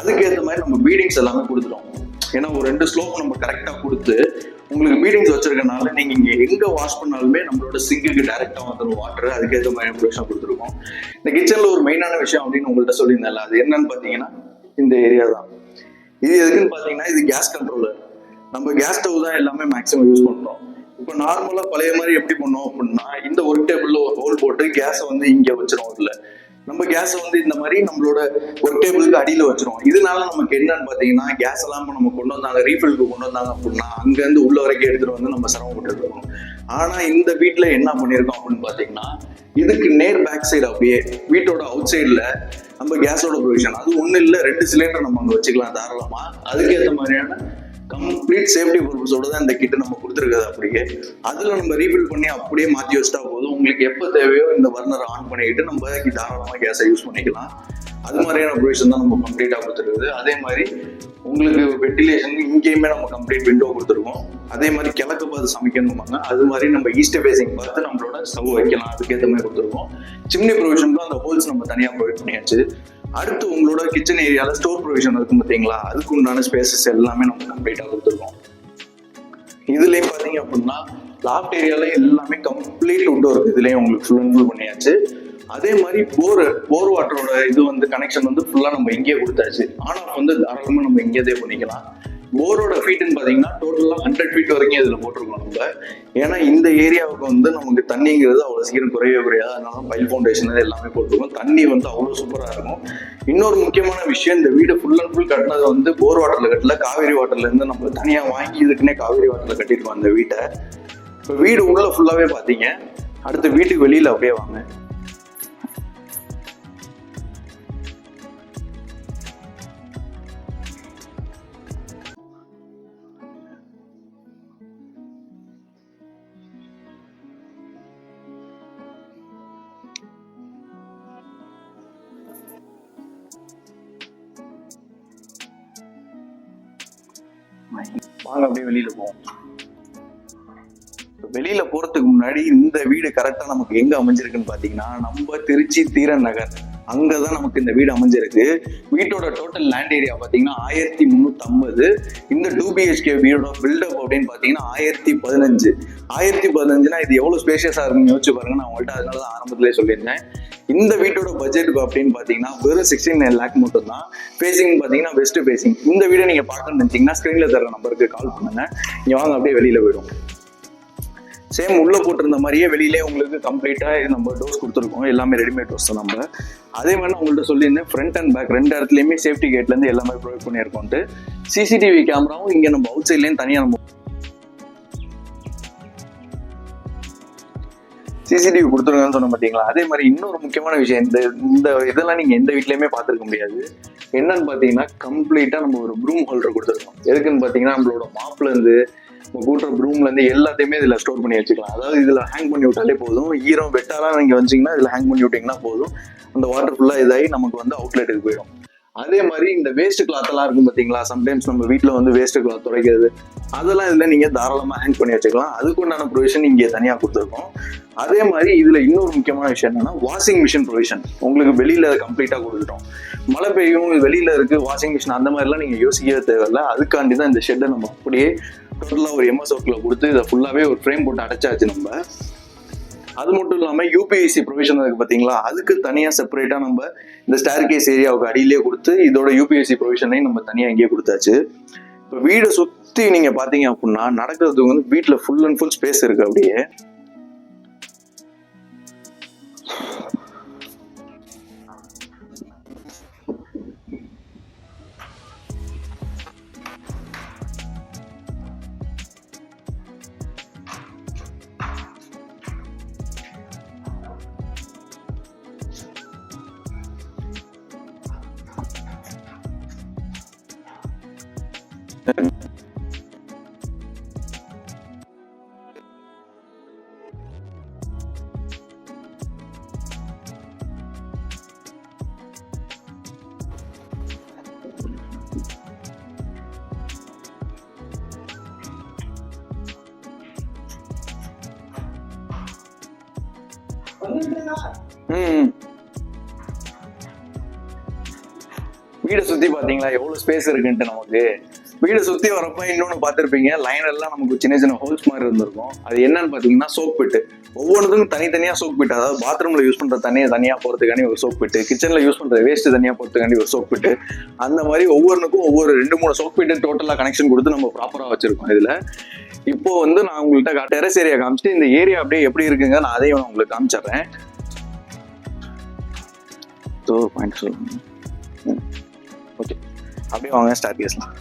அதுக்கேற்ற மாதிரி நம்ம பீடிங்ஸ் எல்லாமே கொடுத்துட்டோம். ஏன்னா ஒரு ரெண்டு ஸ்லோப் நம்ம கரெக்டா கொடுத்து உங்களுக்கு பீடிங்ஸ் வச்சிருக்கனால நீங்க இங்க எங்க வாஷ் பண்ணாலுமே நம்மளோட சிங்குக்கு டைரக்டா வந்துடும் வாட்டர் அதுக்கேற்ற மாதிரி இன்ஃபர்மேஷன் கொடுத்துருக்கோம். இந்த கிச்சன்ல ஒரு மெயினான விஷயம் அப்படின்னு உங்கள்கிட்ட சொல்லியிருந்தேன்ல அது என்னன்னு பாத்தீங்கன்னா இந்த ஏரியா தான். இது எதுக்குன்னு பாத்தீங்கன்னா இது கேஸ் கண்ட்ரோலர் நம்ம கேஸ் ஸ்டவ் தான் எல்லாமே மேக்ஸிமம் யூஸ் பண்றோம். இப்போ நார்மலா பழைய மாதிரி எப்படி பண்ணோம் அப்படின்னா இந்த ஒர்க் டேபிள்ல ஒரு ஹோல் போட்டு கேஸை வந்து இங்க வச்சிரும் இதுல நம்ம கேஸை வந்து இந்த மாதிரி நம்மளோட ஒர்க் டேபிளுக்கு அடியில் வச்சிரும். இதனால நமக்கு என்னன்னு பார்த்தீங்கன்னா கேஸ் எல்லாம் நம்ம கொண்டு வந்தாங்க ரீஃபில்க்கு கொண்டு வந்தாங்க அப்படின்னா அங்கேருந்து உள்ள வரைக்கும் எடுத்துகிட்டு வந்து நம்ம சிரமப்பட்டு இருக்கோம் இந்த வீட்டில் என்ன பண்ணியிருக்கோம் அப்படின்னு பார்த்தீங்கன்னா இதுக்கு நேர் பேக் சைடு அப்படியே வீட்டோட அவுட் சைடில் நம்ம கேஸோட ப்ரொவிஷன் அது ஒண்ணு இல்ல ரெண்டு சிலிண்டர் நம்ம அங்க வச்சுக்கலாம் தாராளமா. அதுக்கேற்ற மாதிரியான கம்ப்ளீட் சேஃப்டி பர்பஸோட தான் இந்த கிட்ட நம்ம கொடுத்துருக்குது அப்படியே. அதுல நம்ம ரீபில் பண்ணி அப்படியே மாத்தி வச்சுட்டா போதும். உங்களுக்கு எப்போ தேவையோ இந்த பர்னர் ஆன் பண்ணிக்கிட்டு நம்ம தாராளமா கேஸை யூஸ் பண்ணிக்கலாம். அது மாதிரியான ப்ரொவிஷன் தான் நம்ம கம்ப்ளீட்டாக கொடுத்துருக்குது. அதே மாதிரி உங்களுக்கு வெண்டிலேஷன் இங்கேயுமே நம்ம கம்ப்ளீட் விண்டோ கொடுத்துருக்கோம். அதே மாதிரி கிழக்கு பார்த்து சமைக்கணுமாங்க அது மாதிரி நம்ம ஈஸ்ட் ஃபேசிங் பார்த்து நம்மளோட ஸ்டவ் வைக்கலாம். அதுக்கேற்ற மாதிரி கொடுத்துருக்கோம். சிம்னி ப்ரொவிஷனுக்கும் அந்த ஹோல்ஸ் நம்ம தனியாக ப்ரொவைட் பண்ணியாச்சு. அடுத்து உங்களோட கிச்சன் ஏரியாவில் ஸ்டோர் ப்ரொவிஷன் இருக்கும் பார்த்தீங்களா? அதுக்கு உண்டான ஸ்பேசஸ் எல்லாமே நம்ம கம்ப்ளீட்டாக கொடுத்துருக்கோம். இதுலேயும் பார்த்தீங்க அப்படின்னா லாஃப்ட் ஏரியால எல்லாமே கம்ப்ளீட் உட்டோ இருக்குது இதுலேயும் உங்களுக்கு ஃபுல் அண்ட் ஃபுல் பண்ணியாச்சு. அதே மாதிரி போர் போர் வாட்டரோட இது வந்து கனெக்ஷன் வந்து ஃபுல்லா நம்ம இங்கேயே கொடுத்தாச்சு. ஆனா வந்து தாராளமாக நம்ம இங்கேயே பண்ணிக்கலாம். போரோட ஃபீட்னு பார்த்தீங்கன்னா டோட்டலாக ஹண்ட்ரட் ஃபீட் வரைக்கும் இதில் போட்டிருக்கோம் நம்ம. ஏன்னா இந்த ஏரியாவுக்கு வந்து நமக்கு தண்ணிங்கிறது அவ்வளோ சீக்கிரம் குறையவே குறையாது. அதனால பைல் ஃபவுண்டேஷன் எல்லாமே போட்டிருக்கோம். தண்ணி வந்து அவ்வளோ சூப்பராக இருக்கும். இன்னொரு முக்கியமான விஷயம் இந்த வீடு ஃபுல் அண்ட் ஃபுல் கட்டினது வந்து போர் வாட்டரில் கட்டல. காவேரி வாட்டர்லேருந்து நம்ம தனியாக வாங்கி இதுக்குன்னே காவேரி வாட்டரில் கட்டியிருக்கோம் அந்த வீட்டை. இப்போ வீடு உள்ளே ஃபுல்லாகவே பார்த்தீங்க அடுத்து வீட்டுக்கு வெளியில் அப்படியே வாங்க. வாங்க அப்படியே வெளியில போவோம். வெளியில போறதுக்கு முன்னாடி இந்த வீடு கரெக்டா நமக்கு எங்க அமைஞ்சிருக்குன்னு பாத்தீங்கன்னா நம்ம திருச்சி தீரன் நகர். அங்கதான் நமக்கு இந்த வீடு அமைஞ்சிருக்கு. வீட்டோட டோட்டல் லேண்ட் ஏரியா பாத்தீங்கன்னா ஆயிரத்தி முந்நூத்தி ஐம்பது இந்த டூ பிஹெச்கே வீடோட பில்டப் அப்படின்னு பாத்தீங்கன்னா ஆயிரத்தி பதினஞ்சு. ஆயிரத்தி பதினஞ்சுனா இது எவ்வளவு ஸ்பேஷியஸா இருக்குன்னு யோசிச்சு பாருங்க. நான் உங்கள்கிட்ட அதனால தான் ஆரம்பத்திலே சொல்லியிருந்தேன். இந்த வீட்டோட பட்ஜெட் அப்படின்னு பாத்தீங்கன்னா வெறும் சிக்ஸ்டீன் நைன் லேக் மட்டும் தான் ஃபேசிங் பாத்தீங்கன்னா வெஸ்ட் ஃபேசிங் இந்த வீடியோ நீங்க பார்க்கணும்னு நினைச்சீங்கன்னா ஸ்கிரீன்ல தர நம்பருக்கு கால் பண்ணுங்க. நீங்க வாங்க அப்படியே வெளியில போயிடும் சேம் உள்ள போட்டிருந்த மாதிரியே வெளியிலே உங்களுக்கு கம்ப்ளீட்டா நம்ம டோஸ் கொடுத்துருக்கோம். எல்லாமே ரெடிமேட் டோஸ் தான் நம்ம. அதே மாதிரி நான் உங்கள்ட்ட சொல்லியிருந்தேன் ஃப்ரண்ட் அண்ட் பேக் ரெண்டு இடத்துலயுமே சேஃப்டி கேட்ல இருந்து எல்லாமே ப்ரொவைட் பண்ணியிருக்கோம்ட்டு. சிசிடிவி கேமராவும் இங்க நம்ம அவுட் சைட்லயும் தனியா நம்ம சிசிடிவி கொடுத்துருங்கன்னு சொன்ன பார்த்தீங்களா அதே மாதிரி இன்னொரு முக்கியமான விஷயம் இந்த இந்த இதெல்லாம் நீங்க எந்த வீட்லயுமே பார்த்துருக்க முடியாது. என்னன்னு பார்த்தீங்கன்னா கம்ப்ளீட்டாக நம்ம ஒரு ப்ரூம் ஹோல்டர் கொடுத்துருக்கோம். எதுக்குன்னு பார்த்தீங்கன்னா நம்மளோட மாப்ல இருந்து நம்ம கூட்டுற ப்ரூம்ல இருந்து எல்லாத்தையுமே இதில் ஸ்டோர் பண்ணி வச்சுக்கலாம். அதாவது இதில் ஹேங் பண்ணி விட்டாலே போதும். ஈரம் வெட்டாலாம் நீங்கள் வந்தீங்கன்னா இதில் ஹேங் பண்ணி விட்டீங்கன்னா போதும். அந்த வாட்டர் ஃபுல்லாக இதாகி நமக்கு வந்து அவுட்லெட்டுக்கு போயிடும். அதே மாதிரி இந்த வேஸ்ட் கிளாத் எல்லாம் இருக்கும் பார்த்தீங்களா சம்டைம்ஸ் நம்ம வீட்டில் வந்து வேஸ்ட் கிளாத் துடைக்கிறது. அதெல்லாம் இதில் நீங்கள் தாராளமாக ஹேங் பண்ணி வச்சுக்கலாம். அதுக்கு உண்டான ப்ரொவிஷன் இங்கே தனியாக கொடுத்துருக்கோம். அதே மாதிரி இதில் இன்னொரு முக்கியமான விஷயம் என்னன்னா வாஷிங் மிஷின் ப்ரொவிஷன் உங்களுக்கு வெளியில் கம்ப்ளீட்டாக கொடுத்துட்டோம். மழை பெய்யும் வெளியில் இருக்கு வாஷிங் மிஷின் அந்த மாதிரிலாம் நீங்கள் யோசிக்கவே தேவையில்ல. அதுக்காண்டி தான் இந்த ஷெட்டை நம்ம அப்படியே டோட்டலாக ஒரு எம்எஸ் ஒர்க்கில் கொடுத்து இதை ஃபுல்லாகவே ஒரு ஃப்ரேம் போட்டு அடைச்சாச்சு நம்ம. அது மட்டும் இல்லாமல் யூபிஐசி ப்ரொவிஷன் இருக்கு பார்த்தீங்களா அதுக்கு தனியாக செப்பரேட்டாக நம்ம இந்த ஸ்டார் கேஸ் ஏரியாவுக்கு அடியிலே கொடுத்து இதோட யூபிஐசி ப்ரொவிஷனையும் நம்ம தனியாக இங்கேயே கொடுத்தாச்சு. இப்போ வீடை சுற்றி நீங்கள் பார்த்தீங்க அப்படின்னா நடக்கிறதுக்கு வந்து வீட்டில் ஃபுல் அண்ட் ஃபுல் ஸ்பேஸ் இருக்கு அப்படியே. வீடை சுத்தி பாத்தீங்களா எவ்வளவு ஸ்பேஸ் இருக்குன்ட்டு நமக்கு. வீடை சுத்தி வரப்ப இன்னொன்னு பார்த்துருப்பீங்க லைன் எல்லாம் நமக்கு சின்ன சின்ன ஹோல்ஸ் மாதிரி இருந்திருக்கும். அது என்னன்னு பாத்தீங்கன்னா சோப் பிட்டு ஒவ்வொன்றுக்கும் தனித்தனியா சோப் பிட்டு அதாவது பாத்ரூம்ல யூஸ் பண்ற தண்ணியை தனியா போறதுக்காண்டி ஒரு சோப் பிட்டு கிச்சன்ல யூஸ் பண்ற வேஸ்ட் தனியா போறதுக்காண்டி ஒரு சோப் பிட்டு அந்த மாதிரி ஒவ்வொன்றுக்கும் ஒவ்வொரு ரெண்டு மூணு சோப் பிட்டு டோட்டலா கனெக்ஷன் கொடுத்து நம்ம ப்ராப்பரா வச்சிருக்கோம் இதுல. இப்போ வந்து நான் உங்கள்கிட்ட டெரஸ் ஏரியா காமிச்சிட்டு இந்த ஏரியா அப்படியே எப்படி இருக்குங்க நான் அதையும் நான் உங்களுக்கு காமிச்சிடுறேன். So okay. அப்படியே வாங்க ஸ்டார் கேஸ்லாம்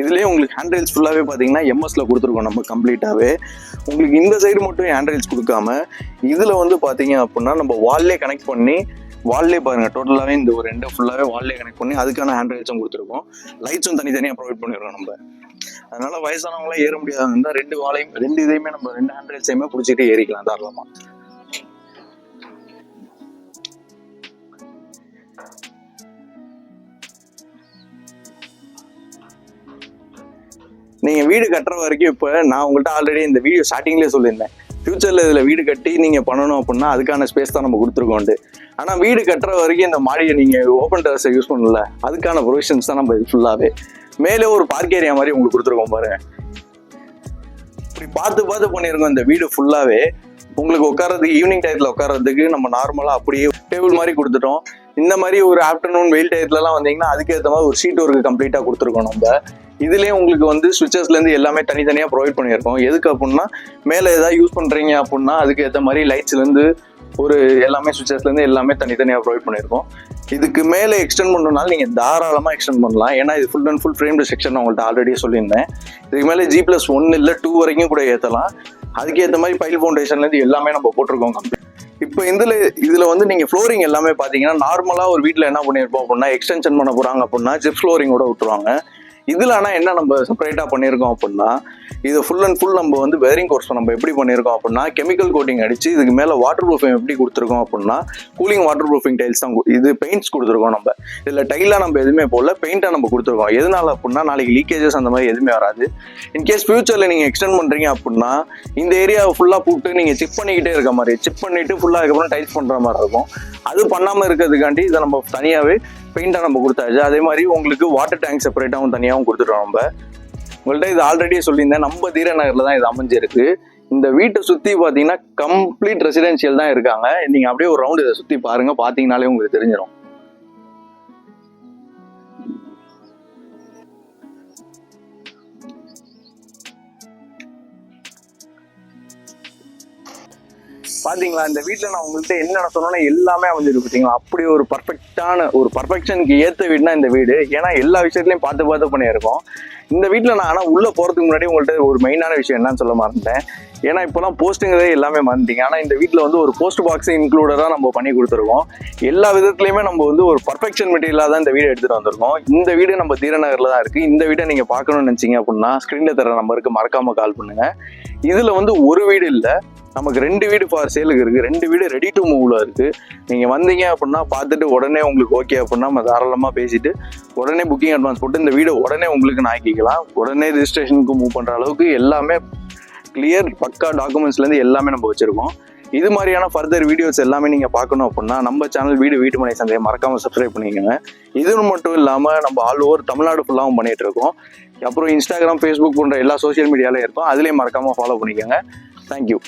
இதுலேயே உங்களுக்கு ஹேண்ட்ரைல்ஸ் ஃபுல்லாகவே பார்த்தீங்கன்னா எம்எஸ்ல கொடுத்துருக்கோம் நம்ம கம்ப்ளீட்டாகவே உங்களுக்கு இந்த சைடு மட்டும் ஹேண்ட்ரைல்ஸ் கொடுக்காம இதில் வந்து பார்த்தீங்க அப்படின்னா நம்ம வால்லே கனெக்ட் பண்ணி வால்லே பாருங்க டோட்டலாகவே இந்த ஒரு ரெண்டு ஃபுல்லாகவே வால்லே கனெக்ட் பண்ணி அதுக்கான ஹேண்ட் கொடுத்துருக்கோம். லைட்ஸும் தனித்தனியாக ப்ரொவைட் பண்ணிடுறோம் நம்ம. அதனால வயசானவங்களாம் ஏற முடியாதவங்க இருந்தால் ரெண்டு வாழையும் ரெண்டு இதையுமே நம்ம ரெண்டு ஹேண்ட் ரைல்ஸையுமே பிடிச்சிட்டு ஏறிக்கலாம் தாராளமாக நீங்க வீடு கட்டுற வரைக்கும் இப்போ நான் உங்கள்கிட்ட ஆல்ரெடி இந்த வீடியோ ஸ்டார்டிங்லேயே சொல்லியிருந்தேன். ஃப்யூச்சரில் இதில் வீடு கட்டி நீங்கள் பண்ணணும் அப்படின்னா அதுக்கான ஸ்பேஸ் தான் நம்ம கொடுத்துருக்கோண்டு ஆனால் வீடு கட்டுற வரைக்கும் இந்த மாடியை நீங்கள் ஓப்பன் டெரஸை யூஸ் பண்ணல. அதுக்கான ப்ரொவிஷன்ஸ் தான் நம்ம இது ஃபுல்லாகவே மேலே ஒரு பார்க் ஏரியா மாதிரி உங்களுக்கு கொடுத்துருக்கோம் பாருங்க. இப்படி பார்த்து பார்த்து பண்ணியிருக்கோம் இந்த வீடு ஃபுல்லாகவே உங்களுக்கு உட்கார்றதுக்கு ஈவினிங் டயத்தில் உட்காரதுக்கு நம்ம நார்மலாக அப்படியே டேபிள் மாதிரி கொடுத்துட்டோம். இந்த மாதிரி ஒரு ஆஃப்டர்நூன் வெயில் டயத்துலலாம் வந்தீங்கன்னா அதுக்கேற்ற மாதிரி ஒரு ஷீட் ஒர்க்கு கம்ப்ளீட்டாக கொடுத்துருக்கோம் நம்ம. இதுலேயே உங்களுக்கு வந்து switchesல எல்லாமே தனித்தனியாக ப்ரொவைட் பண்ணியிருக்கோம். எதுக்கு அப்படின்னா மேலே எதாவது யூஸ் பண்ணுறீங்க அப்படின்னா அதுக்கு ஏற்ற மாதிரி லைட்ஸ்லேருந்து ஒரு எல்லாமே சுவிச்சஸ்லேருந்து எல்லாமே தனித்தனியாக ப்ரொவைட் பண்ணியிருக்கோம். இதுக்கு மேலே எக்ஸ்டெண்ட் பண்ணுறதுனால நீங்கள் தாராளமாக எக்ஸ்டெண்ட் பண்ணலாம். ஏன்னா இது full and full framed section உங்கள்கிட்ட ஆல்ரெடி சொல்லியிருந்தேன். இதுக்கு மேலே ஜி ப்ளஸ் ஒன் இல்லை டூ வரைக்கும் கூட ஏற்றலாம் அதுக்கேற்ற மாதிரி பைல் ஃபவுண்டேஷன்லேருந்து எல்லாமே நம்ம போட்டிருக்கோம் கம்ப்ளீட் இப்போ இதில் இதில் வந்து நீங்கள் ஃப்ளோரிங் எல்லாமே பார்த்தீங்கன்னா நார்மலாக ஒரு வீட்டில் என்ன பண்ணியிருப்போம் அப்படின்னா எக்ஸ்டென்ஷன் பண்ண போகிறாங்க அப்படின்னா ஜிப் ஃப்ளோரிங்கோட விட்டுருவாங்க. இதுல ஆனா என்ன நம்ம செப்பரேட்டா பண்ணியிருக்கோம் அப்படின்னா இது ஃபுல் அண்ட் ஃபுல் நம்ம வந்து வேரிங் கோர்ஸ் நம்ம எப்படி பண்ணியிருக்கோம் அப்படின்னா கெமிக்கல் கோட்டிங் அடிச்சு இதுக்கு மேல வாட்டர் ப்ரூஃபிங் எப்படி கொடுத்துருக்கோம் அப்படின்னா கூலிங் வாட்டர் ப்ரூஃபிங் டைல்ஸ் தான் இது பெயிண்ட்ஸ் கொடுத்துருக்கோம் நம்ம. இதுல டைலா நம்ம எதுவுமே போடல பெயிண்டா நம்ம கொடுத்துருக்கோம். எதனால அப்படின்னா நாளைக்கு லீக்கேஜஸ் அந்த மாதிரி எதுவுமே வராது. இன்கேஸ் ஃபியூச்சர்ல நீங்க எக்ஸ்டெண்ட் பண்றீங்க அப்படின்னா இந்த ஏரியாவை ஃபுல்லா போட்டு நீங்க செக் பண்ணிக்கிட்டே இருக்க மாதிரி செக் பண்ணிட்டு ஃபுல்லா அதுக்கப்புறம் டைல்ஸ் பண்ற மாதிரி இருக்கும். அது பண்ணாம இருக்கிறதுக்காண்டி இதை நம்ம தனியாவே பெயிண்டாக நம்ம கொடுத்தாச்சு. அதே மாதிரி உங்களுக்கு வாட்டர் டேங்க் செப்பரேட்டாகவும் தனியாகவும் கொடுத்துட்டோம் நம்ம. உங்கள்கிட்ட இது ஆல்ரெடியே சொல்லியிருந்தேன். நம்ம தீரநகரில் தான் இது அமைஞ்சிருக்கு. இந்த வீட்டை சுற்றி பார்த்தீங்கன்னா கம்ப்ளீட் ரெசிடென்ஷியல் தான் இருக்காங்க. நீங்கள் அப்படியே ஒரு ரவுண்ட் இதை சுற்றி பாருங்கள் பார்த்தீங்கனாலே உங்களுக்கு தெரிஞ்சிடும் பாத்தீங்களா இந்த வீட்டுல நான் உங்கள்கிட்ட என்னென்ன சொன்னோன்னா எல்லாமே அமைஞ்சிருக்கு பாத்தீங்களா? அப்படி ஒரு பர்ஃபெக்டான ஒரு பர்ஃபெக்ஷனுக்கு ஏத்த வீடுனா இந்த வீடு. ஏன்னா எல்லா விஷயத்துலயும் பார்த்து பார்த்து பண்ணியிருக்கோம். இந்த வீட்டுல நான் ஆனா உள்ள போறதுக்கு முன்னாடி உங்கள்கிட்ட ஒரு மெயினான விஷயம் என்னன்னு சொல்ல மறந்துட்டேன். ஏன்னா இப்போலாம் போஸ்ட்டுங்கிறதே எல்லாமே மறந்துட்டீங்க ஆனால் இந்த வீட்டில் வந்து ஒரு போஸ்ட் பாக்ஸை இன்க்ளூடடாக நம்ம பண்ணி கொடுத்துருக்கோம். எல்லா விதத்துலையுமே நம்ம வந்து ஒரு பர்ஃபெக்ஷன் மெட்டீரியலாக தான் இந்த வீடு எடுத்துகிட்டு வந்திருக்கோம். இந்த வீடு நம்ம தீரநகரில் தான் இருக்குது இந்த வீடை நீங்கள் பார்க்கணும்னு நினச்சிங்க அப்படின்னா ஸ்க்ரீனில் தர நம்பருக்கு மறக்காமல் கால் பண்ணுங்கள் இதில் வந்து ஒரு வீடு இல்லை. நமக்கு ரெண்டு வீடு ஃபார் சேலுக்கு இருக்குது ரெண்டு வீடு ரெடி டு மூவில் இருக்குது நீங்கள் வந்தீங்க அப்படின்னா பார்த்துட்டு உடனே உங்களுக்கு ஓகே அப்படின்னா நம்ம தாராளமாக பேசிட்டு உடனே புக்கிங் அட்வான்ஸ் போட்டு இந்த வீடு உடனே உங்களுக்கு ஆக்கிக்கலாம். உடனே ரிஜிஸ்ட்ரேஷனுக்கு மூவ் பண்ணுற அளவுக்கு எல்லாமே கிளியர் பக்கா டாக்குமெண்ட்ஸ்லேருந்து எல்லாமே நம்ம வச்சுருக்கோம். இது மாதிரியான ஃபர்தர் வீடியோஸ் எல்லாமே நீங்கள் பார்க்கணும் அப்படின்னா நம்ம சேனல் வீடு வீட்டு மனை சந்தையை மறக்காமல் சப்ஸ்கிரைப் பண்ணிக்கோங்க. இது மட்டும் இல்லாமல் நம்ம ஆல் ஓவர் தமிழ்நாடு ஃபுல்லாகவும் பண்ணிகிட்டு இருக்கோம். அப்புறம் இன்ஸ்டாகிராம் ஃபேஸ்புக் போன்ற எல்லா சோஷியல் மீடியாவிலையும் இருக்கும். அதுலேயும் மறக்காமல் ஃபாலோ பண்ணிக்கோங்க. தேங்க்யூ